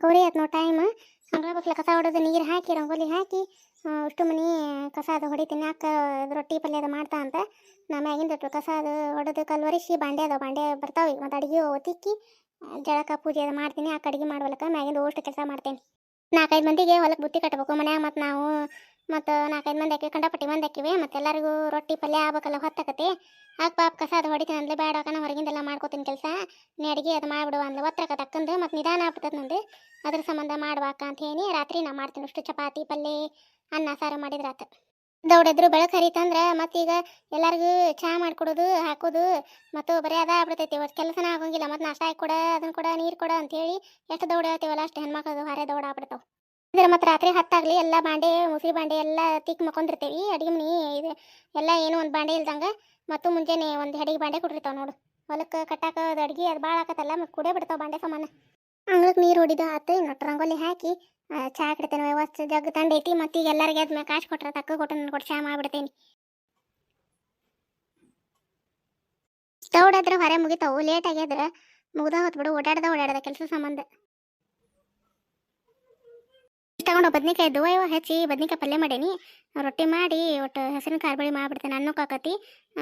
ಕೌರಿ ಆಯ್ತು ನೋಡಿ ಟೈಮ್ ಹಂಗ ಬಕ್ಲ ಕಸ ಹೊಡೆದು ನೀರು ಹಾಕಿ ರಂಗೋಲಿ ಹಾಕಿ ಅಷ್ಟು ಮನಿ ಕಸ ಅದು ಹೊಡಿತೀನಿ ಅಕ್ಕ ರೊಟ್ಟಿ ಪಲ್ಯ ಅದು ಮಾಡ್ತಾ ಅಂತ. ನಾ ಮ್ಯಾಗಿಂದ ಕಸ ಅದು ಹೊಡೆದು ಕಲ್ವರಿಸಿ ಬಾಂಡೆ ಅದಾವ ಬಾಂಡೆ ಬರ್ತಾವೆ ಮತ್ತು ಅಡುಗೆ ಆ, ಜಳಕ ಪೂಜೆ ಅದು ಮಾಡ್ತೀನಿ ಅಕ್ಕ ಅಡುಗೆ ಮಾಡ್ವಲಕ್ಕ ಮ್ಯಾಗಿಂದ ಓಷ್ಟು ಕೆಲಸ ಮಾಡ್ತೀನಿ. ನಾಲ್ಕೈದು ಮಂದಿಗೆ ಹೊಲಕ್ಕೆ ಬುತ್ತಿ ಕಟ್ಟಬೇಕು ಮನ್ಯಾಗ ಮತ್ತು ನಾವು ಮತ್ತು ನಾಲ್ಕೈದು ಮಂದಿ ಹಾಕಿ ಕಂಡಪಟ್ಟಿ ಮಂದಿ ಹಾಕಿವಿ, ಮತ್ತು ಎಲ್ಲರಿಗೂ ರೊಟ್ಟಿ ಪಲ್ಯ ಆಗ್ಬೇಕಲ್ಲ ಹೊತ್ತಾಕತಿ. ಆಗ ಪಾಪ ಕಸ ಅದು ಹೊಡಿತೀನಿ ಅಂದ್ಲೆ, ಬೇಡ ಅಕ್ಕ, ನಾ ಹೊರಗಿಂದೆಲ್ಲ ಮಾಡ್ಕೋತೀನಿ ಕೆಲಸ. ನೀ ಅಡುಗೆ ಅದು ಮಾಡ್ಬಿಡುವ ಅಂದ್ಲೆ ಒತ್ತರಕ ತಕ್ಕಂದು ಮತ್ತು ನಿಧಾನ ಆಗ್ಬಿಡ್ತದೆ ನಂದು ಅದ್ರ ಸಂಬಂಧ ಮಾಡ್ಬೇಕ ಅಂತ ಹೇಳಿ ರಾತ್ರಿ ನಾ ಮಾಡ್ತೀನಿ ಅಷ್ಟು ಚಪಾತಿ ಪಲ್ಯ ಅನ್ನ, ಸಾರು ಮಾಡಿದ್ರೆ ಆತ ದೌಡೆದ್ರು ಬೆಳಕು ಹರಿತಂದ್ರೆ ಮತ್ತೀಗ ಎಲ್ಲರಿಗೂ ಚಹಾ ಮಾಡ್ಕೊಡೋದು, ಹಾಕೋದು, ಮತ್ತು ಬರೀ ಅದ ಆಗ್ಬಿಡ್ತೈತಿ ಒಟ್ಟು ಕೆಲಸನ ಆಗೋಂಗಿಲ್ಲ, ಮತ್ತು ನಾಷ್ಟ ಹಾಕಿ ಕೊಡ ಅದನ್ನ ಕೊಡ, ನೀರು ಕೊಡ ಅಂತೇಳಿ ಎಷ್ಟು ದೌಡ ಹೇಳ್ತೀವಲ್ಲ ಅಷ್ಟು ಹೆಣ್ಮಕ್ಳದು ಹೊರೆ ದೌಡ ಆಗ್ಬಿಡ್ತಾವ. ಇದ್ರ ಮತ್ತು ರಾತ್ರಿ ಹತ್ತಾಗ್ಲಿ ಎಲ್ಲ ಬಾಂಡೆ ಮುಸಿ ಬಾಂಡೆ ಎಲ್ಲ ತಿಕ್ ಮಕ್ಕೊಂಡಿರ್ತೀವಿ. ಅಡಿಗೆ ಮನಿ ಇದು ಎಲ್ಲ ಏನೋ ಒಂದು ಬಾಂಡೆ ಇಲ್ದಂಗ ಮತ್ತು ಮುಂಜಾನೆ ಒಂದು ಹೆಡಿಗೆ ಬಾಂಡೆ ಕುಡಿರ್ತಾವ ನೋಡು. ಹೊಲಕ್ಕೆ ಕಟ್ಟಾಕ ಅಡ್ಗೆ ಅದು ಭಾಳ ಆಕತ್ತಲ್ಲ ಮತ್ತು ಕುಡೇ ಬಿಡ್ತಾವ ಬಾಂಡೆ ಸಾಮಾನು. ಅಂಗ್ಳಕ್ಕೆ ನೀರು ಹೊಡಿದು ಆತು ಇನ್ನೊಟ್ಟು ರಂಗೋಲಿ ಹಾಕಿ ಚಹಾ ಹಾಕಿಡ್ತೇನೆ ವ್ಯವಸ್ಥೆ ಜಗ್ ತಂಡೈತಿ ಮತ್ತು ಈಗ ಎಲ್ಲರಿಗೆ ಅದ್ಮೇಲೆ ಕಾಶ್ ಕೊಟ್ರೆ ತಕ್ಕ ಕೊಟ್ಟು ನಾನು ಕೊಟ್ಟು ಚಹಾ ಮಾಡಿಬಿಡ್ತೇನೆ. ದೌಡಾದ್ರೆ ಹೊರೆ ಮುಗಿತಾವು, ಲೇಟ್ ಆಗ್ಯಾದ್ರೆ ಮುಗ್ದ ಹೊತ್ಬಿಡು ಓಡಾಡ್ದ ಓಡಾಡ್ದ ಕೆಲಸ ಸಂಬಂಧ. ತಗೊಂಡು ಬದ್ನಿಕಾಯಿ ದುವಯವ ಹೆಚ್ಚಿ ಬದ್ನಿಕಾಯಿ ಪಲ್ಯ ಮಾಡೇನಿ. ರೊಟ್ಟಿ ಮಾಡಿ ಒಟ್ಟು ಹೆಸರಿನ ಕಾರ್ಬಳಿ ಮಾಡಿಬಿಡ್ತೇನೆ. ಅನ್ನಕ್ಕೆ ಆಕತಿ.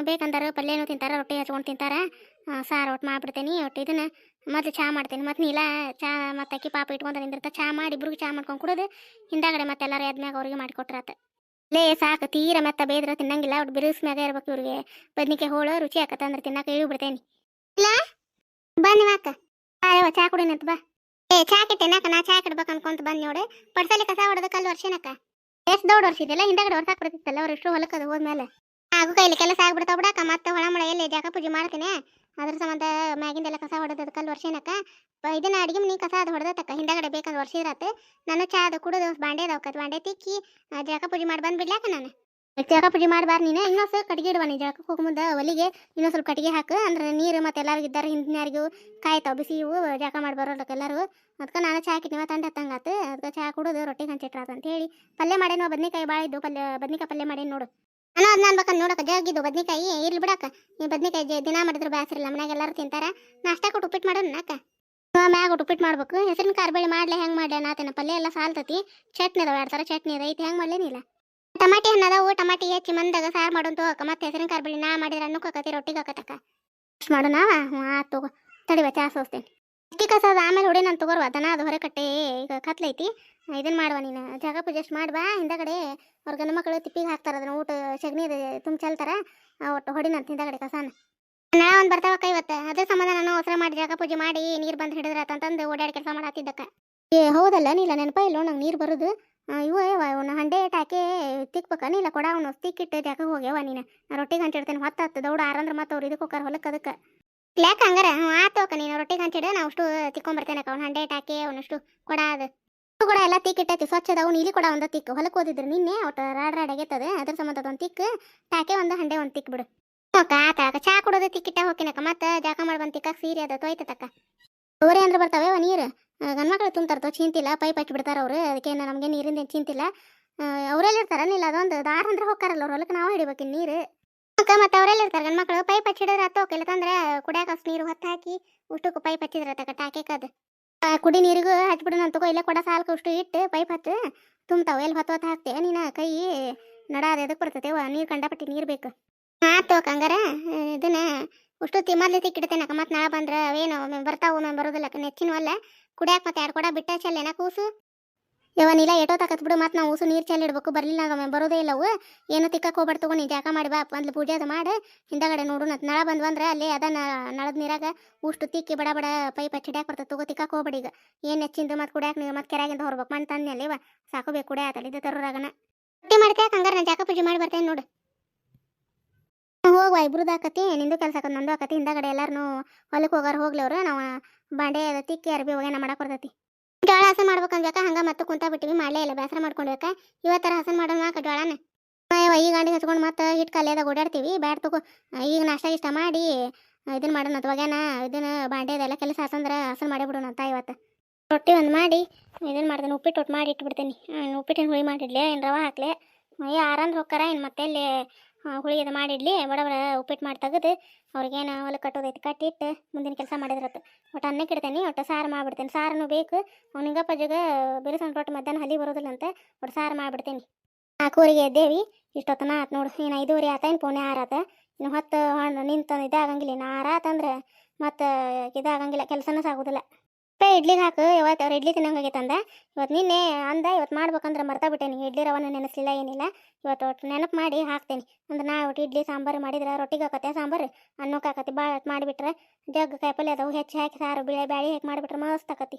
ಬೇಕಂದ್ರೆ ಪಲ್ಯನೂ ತಿಂತಾರ, ರೊಟ್ಟಿ ಹಚ್ಕೊಂಡು ತಿಂತಾರ. ಸಾರು ಒಟ್ಟು ಮಾಡಿಬಿಡ್ತೇನೆ. ಒಟ್ಟು ಇದನ್ನು ಮೊದಲು ಚಹಾ ಮಾಡ್ತೀನಿ. ಮತ್ತು ನೀಲ ಚಹಾ ಮತ್ತು ಅಕ್ಕಿ ಪಾಪ ಇಟ್ಕೊಂಡು ನಿಂದಿರ್ತ. ಚಹಾ ಮಾಡಿ ಇಬ್ರಿಗೆ ಚಹಾ ಮಾಡ್ಕೊಂಡು ಕುಡಿದು. ಹಿಂದಾಗಡೆ ಮತ್ತೆ ಎಲ್ಲರೂ ಎದ್ಮ್ಯಾಗ ಅವ್ರಿಗೆ ಮಾಡಿಕೊಟ್ರಾತ ಲೇ, ಸಾಕು. ತೀರ ಮತ್ತೆ ಬೇದ್ರ ತಿನ್ನಂಗಿಲ್ಲ. ಒಟ್ಟು ಬಿರುಸ್ ಮ್ಯಾಗ ಇರ್ಬೇಕು ಇವ್ರಿಗೆ. ಬದ್ನಿಕಾಯಿ ಹೋಳು ರುಚಿ ಆಕತ್ತ ಅಂದ್ರೆ ತಿನ್ನಕ ಇಳಿ ಬಿಡ್ತೇನೆ ಇಲ್ಲ ಬನ್ನಿ ವಾಕ ಚಹಾ ಕುಡಿನಂತ ಬಾ. ಏ ಕೆಟ್ಟೆನಾಕ ನಾ ಚಾ ಕೆಡ್ಬೇಕು ಅನ್ಕೊಂತ ಬಂದ್ ನೋಡಿ. ಪಡ್ಸಲಿ ಕಸ ಹೊಡೆದ ಕಲ್ಲು ವರ್ಷನಕ್ಕ ಎಷ್ಟು ದೌಡ್ ವರ್ಷಿದೆಲ್ಲ ಹಿಂದಗಡೆ ವರ್ಷಾಕ್ ಬರ್ತಿತ್ತಲ್ಲ ಅವ್ರು ಎಷ್ಟು ಹೊಲಕ್ಕೆ ಅದು ಹೋದ್ಮೇಲೆ ಹಾಗೂ ಕೈಲಿ ಕೆಲಸ ಆಗ್ಬಿಡ್ತಾವ ಬಿಡಕ್ಕ, ಮತ್ತೆ ಹೊಳ ಮಳೆ ಎಲ್ಲಿ ಜಾಗ ಪೂಜೆ ಮಾಡ್ತೀನಿ. ಅದ್ರ ಸಂಬಂಧ ಮ್ಯಾಗಿಂದೆಲ್ಲ ಕಸ ಹೊಡೆದ ಕಲ್ಲು ವರ್ಷನಕ್ಕ ಇದನ್ನ ಅಡಿಗೆ ಮನೆ ಕಸ ಅದು ಹೊಡೆದತ್ತಕ್ಕ, ಹಿಂದಗಡೆ ಬೇಕಾದ ವರ್ಷಿದ್ರಾತು ನಾನು ಚಾ ಅದು ಕುಡಿದು, ಬಾಂಡೆ ಅದಾವಕ್ಕ ಬಾಂಡೆ ತಿಕ್ಕಿ ಜಳಕ ಪೂಜೆ ಮಾಡಿ ಬಂದ್ಬಿಡ್ಲಾಕ ನಾನು? ಜಳಕ ಪುಡಿ ಮಾಡಬಾರ ನೀನು, ಇನ್ನೊಂದು ಕಟ್ಟಿಗೆ ಇಡುವ ನೀ ಜಳಕಕ್ಕೆ ಹೋಗೋ ಮುಂದೆ, ಒಲಿಗೆ ಇನ್ನೊಂದು ಸ್ವಲ್ಪ ಕಟ್ಟಿಗೆ ಹಾಕು, ಅಂದ್ರೆ ನೀರು ಮತ್ತೆ ಎಲ್ಲರಿಗೂ ಇದ್ದಾರೆ ಹಿಂದಿನಾರಿಗೂ ಕಾಯ್ತಾವ, ಬಿಸಿ ಇವು, ಜಳಕ ಮಾಡಿ ಬರೋಲ್ಲಕ್ಕ ಎಲ್ಲರೂ. ಅದಕ್ಕೆ ನಾನು ಚಾ ಹಾಕಿದ್ನಿ ತಂಡ ಹತ್ತಂಗಾತು ಅದಕ್ಕೆ ಚಾ ಕುಡಿದು ರೊಟ್ಟಿ ಹಂಚಿಟ್ರಾತ ಅಂತ ಹೇಳಿ ಪಲ್ಯ ಮಾಡೇನೋ ಬದ್ನಿಕಾಯಿ ಭಾಳ ಇದ್ದು, ಪಲ್ಯ, ಬದ್ನಿಕಾಯಿ ಪಲ್ಯ ಮಾಡೇನಿ ನೋಡು. ನಾನು ಅದನ್ನ ಅನ್ಬೇಕಂತ ನೋಡಕ್ಕ ಜಗ್ಗಿದ್ದು ಬದ್ನಿಕಾಯಿ, ಇರ್ಲಿ ಬಿಡಕ್ಕ ನೀ ಬದ್ನಿಕಾಯಿ ದಿನ ಮಾಡಿದ್ರು ಬ್ಯಾಸರಿಲ್ಲ ಮನ್ಯಾಗ ಎಲ್ಲರೂ ತಿಂತಾರ. ನಾಷ್ಟ ಕೊಟ್ಟು ಉಪ್ಪಿಟ್ಟು ಮಾಡೋಣ ಅಕ್ಕ ಮ್ಯಾಗ ಉಪ್ಪಿಟ್ಟು ಮಾಡ್ಬೇಕು. ಹೆಸರಿನ ಕಾರ್ಬೇಳಿ ಮಾಡ್ಲೆ, ಹೆಂಗೆ ಮಾಡ್ಲೆ ನಾತೇನ ಪಲ್ಯ ಎಲ್ಲ ಸಾಲ್ತತಿ. ಚಟ್ನಿ ಅದಾವ, ಎರಡು ಥರ ಚಟ್ನಿ ಐತಿ, ಹೆಂಗೆ ಮಾಡ್ಲೇನಿಲ್ಲ ಟಮಾಟಿ ಹಣ್ಣದ ಅದಾವು ಟಮಾಟಿ ಹೆಚ್ಚಿ ಮಂದಾಗ ಸಾರು ಮಾಡೋದು ಅಕ್ಕ. ಮತ್ತೆ ಹೆಸರಿನ ಕಾರ್ಬೇಳಿ ನಾ ಮಾಡಿದ್ರೆ ಅನ್ನಕ್ಕೆ ಹಾಕತಿ ರೊಟ್ಟಿಗೆ ಹಾಕತಕ್ಕ ಅಷ್ಟು ಹ್ಞೂ ಆತು ತಗೋ. ತಡಿವ ಚಾ ಸೋಸ್ತೇನೆ. ಅಕ್ಕಿ ಕಸ ಅದ ಆಮೇಲೆ ಹೊಡಿ ನಾನು ತಗೋರ್ವ. ದನ ಅದು ಹೊರ ಕಟ್ಟೆ. ಈಗ ಕತ್ಲೈತಿ ಇದನ್ನ ಮಾಡುವ ನೀನು. ಜಾಗ ಪೂಜೆ ಅಷ್ಟು ಮಾಡ್ಬಾ. ಹಿಂದಗಡೆ ಅವ್ರ ಗಂಡು ಮಕ್ಕಳು ತಿಪ್ಪಿಗೆ ಹಾಕ್ತಾರ ಅದನ್ನ. ಊಟ ಸಗಣಿ ಅದು ತುಂಬ ಚೆಲ್ತಾರ. ಒಟ್ಟು ಹೊಡಿ ನಾನು ಹಿಂದಗಡೆ ಕಸಾನ. ನಾ ಒಂದು ಬರ್ತಾವಕ್ಕ ಇವತ್ತು. ಅದ್ರ ಸಂಬಂಧ ನಾನು ಅವಸರ ಮಾಡಿ ಜಾಗ ಪೂಜೆ ಮಾಡಿ ನೀರು ಬಂದು ಹಿಡಿದ್ರಾತಂತಂದು ಓಡಾಡಿ ಕೆಲಸ ಮಾಡತ್ತಿದ್ದಕ್ಕ ಏ, ಹೌದಲ್ಲ? ನೀಲ ನೆನಪ ಇಲ್ಲ? ನಂಗೆ ನೀರು ಬರೋದು. ಇವ ಯವ್ವ ಅವನು ಹಂಡೆ ಟಾಕೆ ತಿಕ್ಬೇಕನ ಇಲ್ಲ ಕೊಡ, ಅವನು ತಿಕ್ಕಿಟ್ಟು ಜಾಗ ಹೋಗ್ಯವ ನೀನು? ರೊಟ್ಟಿ ರೊಟ್ಟಿಗೆ ಹಂಚಿಡ್ತೇನೆ ಹತ್ತು ದೌಡ ಆರಂದ್ರೆ ಮತ್ತೆ ಅವ್ರು ಇದಕ್ಕೆ ಹೋಗಾರ ಹೊಲಕ್ಕೆ ಅದಕ್ಕೆ. ಯಾಕ ಹಂಗಾರ ಆತೋಕ ನೀನು ರೊಟ್ಟಿಗೆ ಹಂಚಿಡ ನಾವು ಅಷ್ಟು ತಿಕ್ಕೊಂಬರ್ತೇನೆ ಅಕ್ಕ ಅವ್ನು ಹಂಡೆ ಟಾಕೆ ಅವನಷ್ಟು ಕೊಡ ಅದು. ಇವು ಕೂಡ ಎಲ್ಲ ತಿಕ್ಕಿಟ್ಟೈತಿ ಸ್ವಚ್ಛದ ಅವ್ನು ಇಲ್ಲಿ ಕೂಡ ಒಂದು ತಿಕ್ಕು ಹೊಲಕ್ಕೆ ಓದಿದ್ರು ನಿನ್ನೆ ಒಟ್ಟು ರಾಡ್ ರಾಡ್ ಆಗೈತದ ಅದ್ರ ಸಂಬಂಧ ಒಂದು ತಿಕ್ಕು ಟಾಕೆ ಒಂದು ಹಂಡೆ ಒಂದು ತಿಕ್ ಬಿಡು. ಅಕ್ಕ ಆತ ಅಕ್ಕ ಚಾ ಕುಡೋದು ತಿಕ್ಕಿಟ್ಟ ಹೋಗಿನಕ್ಕ ಮತ್ತೆ ಜಾಕ ಮಾಡಿ ತಿಕ್ಕ ಸೀರೆ ಅದ ತೊಯ್ತಕ್ಕ ಅವರೇ ಅಂದ್ರೆ ಬರ್ತಾವೆ ನೀರು? ಗಂಡ್ಮಕ್ಳು ತುಂಬ್ತಾರ ಚಿಂತಿಲ್ಲ, ಪೈಪ್ ಹಚ್ಚಿ ಅವರು. ಅದಕ್ಕೆ ನಮಗೆ ನೀರಿಂದ ಚಿಂತಿಲ್ಲ. ಅವರೆಲ್ಲ ಇರ್ತಾರ ಅದೊಂದು ದಾರ ಅಂದ್ರೆ ಹೋಗ್ತಾರಲ್ಲ ಅವ್ರ. ಹೊಲಕ್ಕೆ ನಾವು ಹಿಡಿಬೇಕು ನೀರು. ಅಕ್ಕ, ಮತ್ತೆ ಅವರೆಲ್ಲ ಇರ್ತಾರೆ ಗಂಡ್ಮಕ್ಳು? ಪೈಪ್ ಹಚ್ಚಿಡಿದ್ರೆ ಹತ್ತು ಹೋಗಿಲ್ಲ ತಂದ್ರೆ ಕುಡಿಯಾಕ ಅಷ್ಟು ನೀರು ಹೊತ್ತು ಹಾಕಿ ಉಷ್ಟಕ್ಕೂ ಪೈಪ್ ಹಚ್ಚಿದ್ರೆ ತಕ್ಕ ಟಾಕೇಕದು ಕುಡಿ ನೀರಿಗೂ ಹಚ್ಬಿಡು ನಾನು ತಗೋ, ಇಲ್ಲ ಕೊಡ ಸಾಲ್ಕ ಉಷ್ಟು ಇಟ್ಟು ಪೈಪ್ ಹತ್ತು ತುಂಬ್ತಾವ, ಎಲ್ಲಿ ಹೊತ್ತು ಹೊತ್ತು ಹಾಕ್ತೆ. ನೀನ ಕೈ ನಡ ಅದು ಎದಕ್ಕೆ ಬರ್ತೈತೆ ನೀರು ಕಂಡಪಟ್ಟಿ ನೀರು ಬೇಕು. ಆತು ಹಂಗಾರ. ಇದನ್ನ ಉಷ್ಟು ತಿಮ್ಮಲ್ಲಿ ತಿಕ್ಕಿಡ್ತೇನೆ ಮತ್ತೆ ನಾಳೆ ಬಂದ್ರೆ ಅವೇನು, ಒಮ್ಮೆ ಬರ್ತಾವ, ಒಮ್ಮೆ ಬರೋದಿಲ್ಲ ನೆಚ್ಚಿನವಲ್ಲ ಕುಡಿಯಾಕ ಮತ್ತೆ ಎರಡು ಕೊಡ ಬಿಟ್ಟ ಚೆಲ್ಲೇನ ಕೂಸು? ನೀಲ ಎಟೋ ತಕತ್ ಬಿಡು, ಮತ್ತೆ ನಾವು ಉಸು ನೀರು ಚೆಲ್ಲಿಡ್ಬೇಕು ಬರಲಿಲ್ಲ ಅದೊಮ್ಮೆ ಬರೋದೇ ಇಲ್ಲ ಅವು. ಏನು ತಿಕ್ಕಕ್ಕೆ ಹೋಗ್ಬಾರ್ದು ತಗೋ ನೀ ಜಾಕ ಮಾಡಿ ಬಾ ಒಂದ್ ಪೂಜೆ ಅದು ಮಾಡಿ. ಹಿಂದಗಡೆ ನೋಡು, ನತ್ ನಳ ಬಂದು ಅಂದ್ರೆ ಅಲ್ಲಿ ಅದ ನಳದ ನೀರಾಗ ಉಷ್ಟು ತಿಕ್ಕಿ ಬಡ ಬಡ ಪೈಪ್ ಹಚ್ಚಿಡ್ಯಾಕ ಬರ್ತದೆ ತಗೋ ತಿಕ್ಕಕ್ಕೆ ಹೋಗ್ಬೇಡಿ ಈಗ. ಏನು ಹೆಚ್ಚಿಂದು ಮತ್ತೆ ಕುಡಿಯಾಕ ನೀರು ಮತ್ತೆ ಕೆರೆಯಾಗಿಂದ ಹೊರಬೇಕು. ಮಣ್ಣು ತಂದಲ್ಲಿ ಇವ ಸಾಕೋಬೇಕು ಕುಡಿಯ ಆತಲ್ಲ ಇದು ತರೋರಾಗನ. ರೊಟ್ಟಿ ಮಾಡ್ತೇ ಹಂಗಾರೆ ನಾನು ಜಾಕ ಪೂಜೆ ಮಾಡಿ ಬರ್ತೇನೆ ನೋಡು. ಹೋಗುವ ಇಬ್ರದ್ದು ಆಕತಿ, ನಿಂದು ಕೆಲಸ ಆಕತ್, ನಂದು ಆಕತಿ. ಹಿಂದಗಡೆ ಎಲ್ಲಾರು ಹೊಲಕ್ಕೆ ಹೋಗಾರ ಹೋಗ್ಲಿ ಅವ್ರು. ನಾವು ಬಾಂಡೆ ಅದ ತಿಕ್ಕಿ ಅರ್ಬಿ ಹೋಗೇನ ಮಾಡಕ್ ಬರ್ತೈತಿ. ಜೋಳ ಹಸನ್ ಮಾಡ್ಬೇಕಂದ್ಬೇಕ ಹಂಗ ಮತ್ತೆ ಕುಂತ ಬಿಟ್ಟಿವಿ, ಮಾಡಲೇ ಇಲ್ಲ ಬೇಸರ ಮಾಡ್ಕೊಂಡ್ಬೇಕ ಇವತ್ತರ ಹಸನ್ ಮಾಡೋಣ ಜೋಳನ. ಈ ಗಾಡಿ ಹಚ್ಕೊಂಡು ಮತ್ತೆ ಹಿಟ್ ಕಲ್ಲೆದ ಓಡಾಡ್ತೀವಿ ಬ್ಯಾಡ್ ತಗೋ. ಈಗ ನಾಷ್ಟ ಇಷ್ಟ ಮಾಡಿ ಇದನ್ನ ಮಾಡೋಣ ಅಂತ ಒಗ್ಯಾನ ಇದನ್ನ ಬಾಂಡೆದೆಲ್ಲ ಕೆಲಸ ಹಸಂದ್ರ ಹಸನ್ ಮಾಡೇ ಬಿಡೋಣ ಅಂತ ಇವತ್ತು. ರೊಟ್ಟಿ ಒಂದು ಮಾಡಿ ಇದನ್ನ ಮಾಡ್ತೀನಿ ಉಪ್ಪಿಟ್ಟು ಒಟ್ಟು ಮಾಡಿ ಇಟ್ಬಿಡ್ತೀನಿ. ಉಪ್ಪಿಟ್ಟಿನ ಹುಳಿ ಮಾಡಿಡ್ಲೇ, ಏನು ರವೆ ಹಾಕ್ಲೆ. ಅಯ್ಯ ಆರಂದ್ರೆ ಹೋಗ್ತಾರ ಇನ್ನು ಮತ್ತೆ ಇಲ್ಲಿ ಹುಳಿ ಅದು ಬಡ ಬಡ ಉಪ್ಪಿಟ್ಟು ಮಾಡಿ ತೆಗೆದು ಅವ್ರಿಗೇನು ಹೊಲ ಕಟ್ಟೋದೈತಿ, ಕಟ್ಟಿಟ್ಟು ಮುಂದಿನ ಕೆಲಸ ಮಾಡಿದ್ರತ್ತು ಒಟ್ಟು ಅನ್ನಕ್ಕೆ ಇಡ್ತೇನೆ, ಒಟ್ಟು ಸಾರು ಮಾಡಿಬಿಡ್ತೇನೆ. ಸಾರನು ಬೇಕು ಅವ್ನಿಂಗ ಪಜ್ಜಗ ಬಿರುಸಣ್ಣ ರೊಟ್ಟಿ ಮಧ್ಯಾಹ್ನ ಹಲಿ ಬರೋದಿಲ್ಲಂತೆ ಒಟ್ಟು ಸಾರು ಮಾಡಿಬಿಡ್ತೇನೆ. ನಾಲ್ಕೂರಿಗೆ ಎದ್ದೇವಿ, ಇಷ್ಟೊತ್ತನ ಆತು ನೋಡು, ಇನ್ನು ಐದೂವರೆ ಆತ ಏನು ಪೋನೆ ಆರಾತ ಇನ್ನು ಹೊತ್ತು ಹಣ್ಣು ನಿಂತ ಇದಾಗಂಗಿಲ್ಲ, ಇನ್ನು ಆರಾತಂದ್ರೆ ಮತ್ತು ಇದಾಗಂಗಿಲ್ಲ, ಕೆಲಸನೂ ಸಾಗೋದಿಲ್ಲ. ಪೇ ಇಡ್ಲಿ ಹಾಕು. ಇವತ್ತು ಅವ್ರು ಇಡ್ಲಿ ತಿನ್ನಂಗೆ ಆಗೈತಂದ ಇವತ್ತು ನಿನ್ನೆ ಅಂದ ಇವತ್ತು ಮಾಡ್ಬೇಕಂದ್ರೆ ಮರ್ತಾ ಬಿಟ್ಟೇನಿ. ಇಡ್ಲಿ ರವನ ನೆನೆಸಲಿಲ್ಲ ಏನಿಲ್ಲ. ಇವತ್ತು ಒಟ್ಟು ನೆನಪು ಮಾಡಿ ಹಾಕ್ತೇನೆ. ಅಂದ್ರೆ ನಾ ಒಟ್ಟು ಇಡ್ಲಿ ಸಾಂಬಾರು ಮಾಡಿದ್ರೆ ರೊಟ್ಟಿಗೆ ಹಾಕತ್ತೆ ಸಾಂಬಾರು? ಅನ್ನಕ್ಕೆ ಹಾಕತಿ ಭಾಳ ಮಾಡಿಬಿಟ್ರೆ ಜಗ್ ಕಾಯಿಪಲ್ಲೆ ಅದಾವು. ಹೆಚ್ಚು ಹಾಕಿ ಸಾರು, ಬೇಳೆ ಬ್ಯಾಳಿ ಹಾಕಿ ಮಾಡಿಬಿಟ್ರೆ ಮಸ್ತ್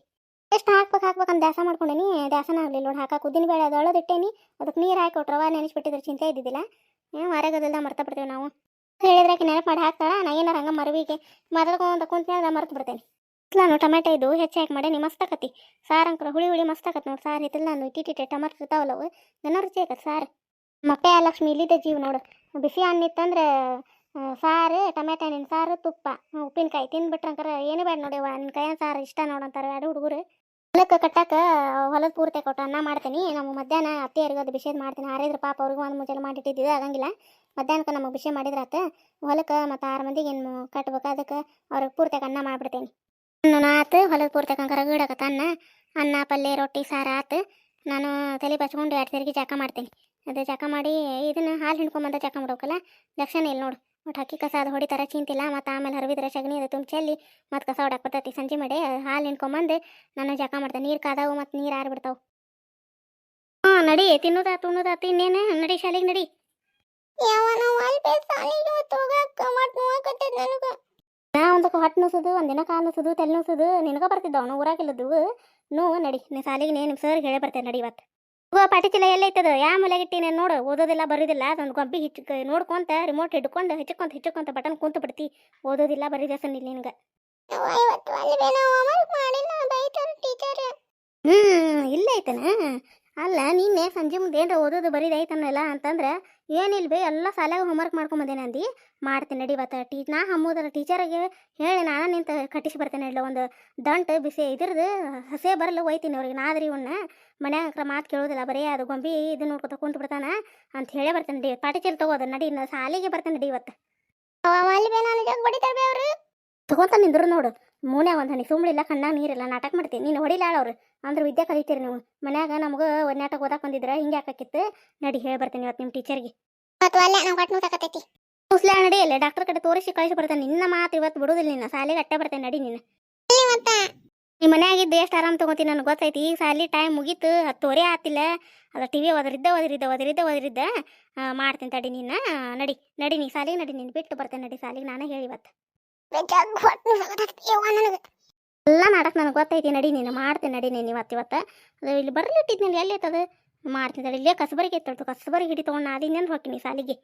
ಎಷ್ಟು ಹಾಕ್ಬೇಕು ಹಾಕ್ಬೇಕಂತ ದಾಸ ಮಾಡ್ಕೊಂಡೇನಿ. ದಾಸನ ಆಗಲಿಲ್ಲ ನೋಡಿ. ಹಾಕಕ್ಕೆ ಉದ್ದಿನ ಬೇಳೆ ಅದು ಅಳದಿಟ್ಟೇನಿ ಅದಕ್ಕೆ ನೀರು ಹಾಕಿ ಕೊಟ್ಟು ರವ ನೆನೆಸ್ಬಿಟ್ಟಿದ್ರೆ ಚಿಂತೆ ಇದ್ದಿದ್ದಿಲ್ಲ. ಹೊರಗದಲ್ದ ಮರ್ತಾ ಬಿಡ್ತೇವೆ ನಾವು. ಹೇಳಿದ್ರೆ ನೆನಪು ಮಾಡಿ ಹಾಕ್ತಾಳ. ನಾ ಏನಾರ ಹಂಗೆ ಮರವಿಗೆ ಮಾತಾಡ್ಕೊಂತ ಕುಂತ ಮರ್ತು ಬಿಡ್ತೇನೆ. ನಾನು ಟೊಮೆಟೊ ಇದು ಹೆಚ್ಚು ಹಾಕಿ ಮಾಡೇನಿ ಮಸ್ತ್ ಆಕತಿ. ಅಂಕರ ಹುಳಿ ಹುಳಿ ಮಸ್ತ್ ಆಕತಿ ನೋಡಿ, ಸಾರು ಹಿತ್ಲಾನು ನಾನು ಇಟ್ಟಿಟ್ಟೆ ಟೊಮೆಟೊ ಇರ್ತಾವಲ್ಲವು ನನ್ನ ರುಚಿ ಆಕತ್ ಸಾರು. ಮೊಟ್ಟೆ ಲಕ್ಷ್ಮಿ ಇಲ್ಲಿದ್ದ ಜೀವ ನೋಡು. ಬಿಸಿ ಅನ್ನಿತ್ತಂದ್ರೆ ಸಾರು ಟೊಮೆಟೊ ಹಣ್ಣಿನ ಸಾರು, ತುಪ್ಪ, ಉಪ್ಪಿನಕಾಯಿ ತಿಂದ್ಬಿಟ್ರಂಕರ ಏನು ಬೇಡ ನೋಡಿ ನಿನ್ನ ಕೈಯ ಸಾರು ಇಷ್ಟ ನೋಡಂತಾರೆ ಎರಡು ಹುಡುಗರು. ಹೊಲಕ್ಕೆ ಕಟ್ಟಾಕ ಹೊಲದ ಪೂರ್ತಿ ಕೊಟ್ಟು ಅನ್ನ ಮಾಡ್ತೀನಿ. ನಮ್ಮ ಮಧ್ಯಾಹ್ನ ಅತ್ತೆಯರಿಗೆ ಅದು ಬಿಸಿದು ಮಾಡ್ತೀನಿ. ಆರೈದ್ರೆ ಪಾಪ ಅವ್ರಿಗೂ ಒಂದು ಮುಂಚೆ ಮಾಡಿಟ್ಟಿದ್ದು ಆಗಂಗಿಲ್ಲ. ಮಧ್ಯಾಹ್ನಕ್ಕೆ ನಮಗೆ ಬಿಸಿ ಮಾಡಿದ್ರಾತ. ಹೊಲಕ್ಕೆ ಮತ್ತು ಆರು ಮಂದಿಗೆ ಏನು ಕಟ್ಬೇಕು, ಅದಕ್ಕೆ ಅವ್ರಿಗೆ ಪೂರ್ತಿಯಾಗಿ ಅನ್ನ ಮಾಡಿಬಿಡ್ತೀನಿ. ಅನ್ನ ಆತು ಹೊಲದ ಪೂರ್ತಿಯಾಗ ಅಂಕರ ಗೀಡಕತ್ತ ಅನ್ನ, ಪಲ್ಯ, ರೊಟ್ಟಿ, ಸಾರು ಆತು. ನಾನು ತಲೆ ಬಚ್ಕೊಂಡು ಎರಡು ತಿರುಗಿ ಜಾಕ ಮಾಡ್ತೀನಿ. ಅದು ಜಾಕ ಮಾಡಿ ಇದನ್ನ ಹಾಲು ಹಿಂಡ್ಕೊಂಬಂದ ಜಾಕ ಮಾಡೋಕಲ್ಲ ಲಕ್ಷಣ ಇಲ್ಲಿ ನೋಡು. ಒಟ್ಟು ಹಕ್ಕಿ ಕಸ ಅದು ಹೊಡಿತಾರ, ಚಿಂತಿಲ್ಲ. ಮತ್ತು ಆಮೇಲೆ ಹರಿವಿದ್ರೆ ಸಗಣಿ ಅದು ತುಂಬ ಚೆಲ್ಲಿ ಮತ್ತು ಕಸ ಹೊಡಕ್ಕೆ ಬರ್ತೈತಿ. ಸಂಜೆ ಮಾಡಿ ಹಾಲು ಹಿಂಡ್ಕೊಂಬಂದು ನಾನು ಜಾಕ ಮಾಡ್ತೇನೆ ನೀರು ಕಾದಾವು ಮತ್ತು ನೀರು ಆರಿಬಿಡ್ತಾವೆ ಹಾಂ, ನಡಿ. ತಿನ್ನೋದಾತು ಉಣ್ಣೋದಾತು ಇನ್ನೇನು ನಡಿ, ಶಾಲೆಗೆ ನಡಿ. ನಾ ಒಂದಕ್ಕೆ ಹೊಟ್ಟೆ ನುಸುದು ಒಂದಿನ ಕಾಲು ನುಸುದು ತಲೆ ನುಸುದು ನಿನಗ ಬರ್ತಿದ್ದವನು ಊರಾಗಿಲ್ಲದು ನೋ ನಡಿ ನೀ ಸಾಲಿಗೆ ನಿಮ್ಮ ಸರ್ ಹೇಳೇ ಬರ್ತೇನೆ ನಡಿ ಇವತ್ತು. ಹೋಗೋ ಪಾಟಿ ಚೀಲ ಎಲ್ಲ ಐತದ? ಯಾವ ಮೂಲೆಗಿಟ್ಟಿನ ನೋಡು ಓದೋದಿಲ್ಲ ಬರೋದಿಲ್ಲ. ಅದೊಂದು ಗೊಂಬಿ ಹಿಚ್ ನೋಡ್ಕೊಂತ ರಿಮೋಟ್ ಹಿಡ್ಕೊಂಡು ಹಿಚ್ಕೊಂತ ಹಿಚ್ಕೊಂತ ಬಟನ್ ಕುಂತು ಬಿಡ್ತಿ. ಓದೋದಿಲ್ಲ ಬರೀದೆ ಸಣ್ಣ ನಿನಗೆ. ಹ್ಞೂ ಇಲ್ಲ ಐತನ? ಅಲ್ಲ ನಿನ್ನೆ ಸಂಜೆ ಮುಂದೆ ಏನ್ರ ಓದೋದು ಬರೀದೈತನಲ್ಲ ಅಂತಂದ್ರೆ ಏನಿಲ್ಲ ಬೇ ಎಲ್ಲ ಸಾಲಾಗ ಹೋಮ್ವರ್ಕ್ ಮಾಡ್ಕೊಂಬಂದೇನೆ ಅಂದಿ ಮಾಡ್ತೀನಿ ನಡಿ ಇವತ್ತು ಟೀ ನಾ ಹಮ್ಮೋದ್ರ ಟೀಚರಿಗೆ ಹೇಳಿ ನಾನು ನಿಂತ ಕಟ್ಟಿಸಿ ಬರ್ತೇನೆ ಇಲ್ಲ ಒಂದು ದಂಟು ಬಿಸಿ ಇದ್ರದ್ದು ಹಸೆ ಬರಲ್ಲ ಒಯ್ತೀನಿ ಅವ್ರಿಗೆ ನಾದ್ರಿ ಇವನ್ನ ಮನ್ಯಾಗ ಅಂಕ್ರ ಮಾತು ಕೇಳೋದಿಲ್ಲ ಬರೇ ಅದು ಗೊಂಬಿ ಇದು ನೋಡ್ಕೊತ ಕುಂತು ಬಿಡ್ತಾನ ಅಂತ ಹೇಳೇ ಬರ್ತೇನೆ ನಡಿ ಪಾಟಿಚೀಲ್ ತಗೋದು ನಡಿ ಸಾಲಿಗೆ ಬರ್ತೇನೆ ನಡಿ ಇವತ್ತು. ತಗೊಂತ ನಿಂದ್ರು ನೋಡು. ಮೂನ್ಯಾಗ ಒಂದು ಹನಿ ಸುಮ್ಮಳಿಲ್ಲ ಕಣ್ಣಾಗ ನೀರಿಲ್ಲ ನಾಟಕ ಮಾಡ್ತೀನಿ ನೀನು ಹೊಡಿಲಾಳವ್ರು ಅಂದ್ರೆ ವಿದ್ಯೆ ಕಲಿತೀರಿ ನೀವು. ಮನ್ಯಾಗ ನಮ್ಗೆ ಒಂದು ನಾಟಕ ಓದಾಕ್ ಬಂದಿದ್ರೆ ಹಿಂಗೆ ಹಾಕಾಕಿತ್ತು ನಡಿ ಹೇಳಿ ಬರ್ತೀನಿ ಇವತ್ತು ನಿಮ್ಮ ಟೀಚರ್ಗೆ ಮುಸ್ಲಾ ನಡಿ ಅಲ್ಲೇ ಡಾಕ್ಟರ್ ಕಡೆ ತೋರಿಸಿ ಕಳಿಸಿ ಬರ್ತೇನೆ. ನಿನ್ನ ಮಾತು ಇವತ್ತು ಬಿಡುದಿಲ್ಲ ನಿನ್ನ ಸಾಲಿಗೆ ಅಟ್ಟೆ ಬರ್ತೇನೆ ನಡಿ ನೀನು. ನಿಮ್ಮ ಮನ್ಯಾಗಿದ್ದು ಎಷ್ಟು ಆರಾಮ್ ತಗೋತೀನಿ ನನಗೆ ಗೊತ್ತೈತಿ. ಈ ಸಾಲಿ ಟೈಮ್ ಮುಗೀತು ಹತ್ತುವರೆ ಆತಿಲ್ಲ. ಅದ ಟಿ ವಿ ಒದರಿದ್ದ ಒದರಿದ್ದ ಒದರಿದ್ದ ಒದರಿದ್ದ ಮಾಡ್ತೀನಿ ತಡಿ ನಿನ್ನ ನಡಿ ನಡಿ ನೀ ಸಾಲಿಗೆ ನಡಿ ನೀನು ಬಿಟ್ಟು ಬರ್ತೇನೆ ನಡಿ. ಸಾಲಿಗೆ ನಾನೇ ಹೇಳಿ ಇವತ್ತು ಎಲ್ಲ ನಾಟಕ ನನಗೆ ಗೊತ್ತೈತಿ ನಡಿ ನೀನು ಮಾಡ್ತೀನಿ ನಡಿ ನೀನು ಇವತ್ತು ಇವತ್ತು. ಅದು ಇಲ್ಲಿ ಬರಲಿಟ್ಟಿದ್ನಲ್ಲಿ ಎಲ್ಲಿ ಐತದ ಮಾಡ್ತೀನಿ ತಡಿ ಇಲ್ಲೇ ಕಸಬರಿಗೆ ಇತ್ತು ಕಸಬರಿಗೆ ಹಿಡಿ ತೊಗೊಂಡು ನೆನ್ ಹೊಕ್ಕಿನಿ ಸಾಲಿಗೆ?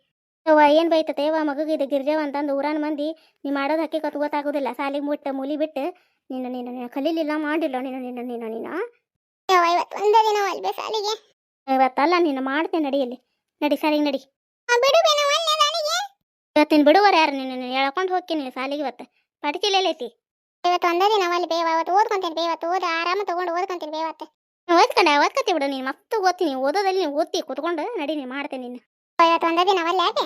ಅವ್ವ ಏನು ಬೈತತೆ ಅವ್ವ ಮಗುಗೆ ಇದು ಗಿರ್ಜವ ಅಂತಂದು ಊರಾನ ಮಂದಿ ನೀ ಮಾಡೋದು ಹಕ್ಕಿ ಕತ್ ಗೊತ್ತಾಗೋದಿಲ್ಲ ಸಾಲಿಗೆ ಮುಟ್ಟ ಮೂಲಿ ಬಿಟ್ಟು. ನೀನು ನೀನು ನೀನು ಕಲೀಲಿಲ್ಲ ಮಾಡಿಲ್ಲ ನೀನು ನೀನು ನೀನು ನೀನು. ಇವತ್ತಲ್ಲ ನೀನು ಮಾಡ್ತೀನಿ ನಡಿಯಲ್ಲಿ ನಡಿ ಸಾಲಿಗೆ ನಡಿ. ಇವತ್ತಿನ ಬಿಡುವರ ಯಾರು ನಿನ್ನ ನೀನು ಎಳ್ಕೊಂಡು ಹೋಗ್ತೀನಿ ಸಾಲಿಗೆ ಇವತ್ತು? ಪಡಿಚಿಲ್ಲ ಐತಿ ಇವತ್ತು ಒಂದೇ ದಿನ ಅವಲ್ಲಿ ಬೇವ ಇವತ್ತು ಓದ್ಕೊಂತೀನಿ ಬೇ ಇವತ್ತು ಓದ ಆರಾಮ ತಗೊಂಡು ಓದ್ಕೊಂತೀನಿ ಬೇ ಇವತ್ತು ಓದ್ಕೊಂಡೆ? ಓದ್ಕತಿ ಬಿಡು ನೀನು ಮತ್ತು ಓದ್ತೀನಿ ಓದೋದಲ್ಲಿ ನೀನು ಓದ್ತಿ ಕುತ್ಕೊಂಡು ನಡಿ ನೀನು ಮಾಡ್ತೀನಿ ನಿನ್ನ ಇವತ್ತು ಒಂದೇ ದಿನ ಅವಲ್ಲಿ ಯಾಕೆ?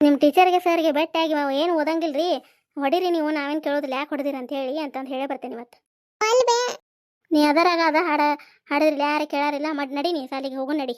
ನಿಮ್ಮ ಟೀಚರ್ಗೆ ಸರ್ಗೆ ಭೇಟಿಯಾಗಿ ಏನು ಓದಂಗಿಲ್ಲ ರೀ ಹೊಡೀರಿ ನೀವು ನಾವೇನು ಕೇಳೋದಿಲ್ಲ ಯಾಕೆ ಹೊಡೆದಿರಿ ಅಂತ ಹೇಳಿ ಅಂತಂದು ಹೇಳೇ ಬರ್ತೇನೆ ಇವತ್ತು. ನೀ ಅದರಾಗ ಅದ ಹಾಡ ಹಾಡಿದ್ರಲ್ಲಿ ಯಾರು ಕೇಳಾರಿಲ್ಲ ಮಡ್ ನಡಿ ನೀ ಸಾಲಿಗೆ ಹೋಗು ನಡಿ.